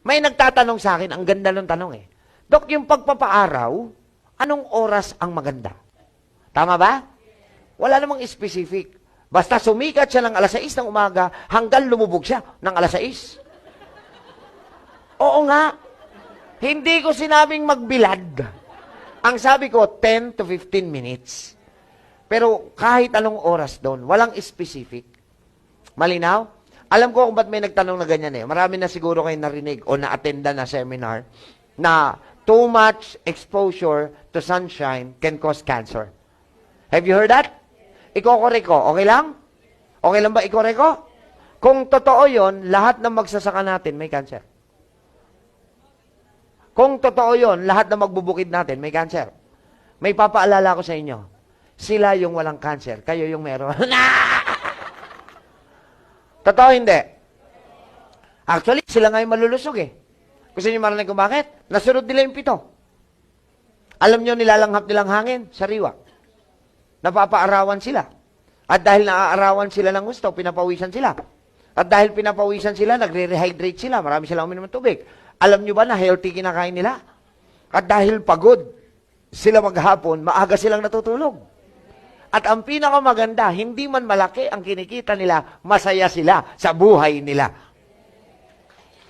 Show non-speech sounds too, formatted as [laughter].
May nagtatanong sa akin, ang ganda ng tanong eh. Dok, yung pagpapaaraw, anong oras ang maganda? Tama ba? Wala namang specific. Basta sumikat siya ng alas 6 ng umaga hanggang lumubog siya ng alas 6. Oo nga. Hindi ko sinabing magbilad. Ang sabi ko, 10 to 15 minutes. Pero kahit anong oras doon, walang specific. Malinaw? Alam ko kung ba't may nagtanong na ganyan eh. Marami na siguro kayo narinig o na-attenda na seminar na too much exposure to sunshine can cause cancer. Have you heard that? Iko-correct ko. Okay lang? Okay lang ba i-correct ko? Kung totoo yon, lahat ng magsasaka natin may cancer. Kung totoo yon, lahat ng magbubukid natin may cancer. May papaalala ko sa inyo. Sila yung walang cancer, kayo yung meron. [laughs] totoo hindi? Actually, sila nga yung malulusog eh. Gusto niyo marinig kung bakit? Nasunod nila yung pito. Alam niyo nilalanghap nilang hangin, sariwa. Napapaarawan sila. At dahil naaarawan sila ng gusto, pinapawisan sila. At dahil pinapawisan sila, nagre-rehydrate sila. Marami silang uminom ng tubig. Alam nyo ba na healthy kinakain nila? At dahil pagod sila maghapon, maaga silang natutulog. At ang pinakamaganda, hindi man malaki ang kinikita nila, masaya sila sa buhay nila.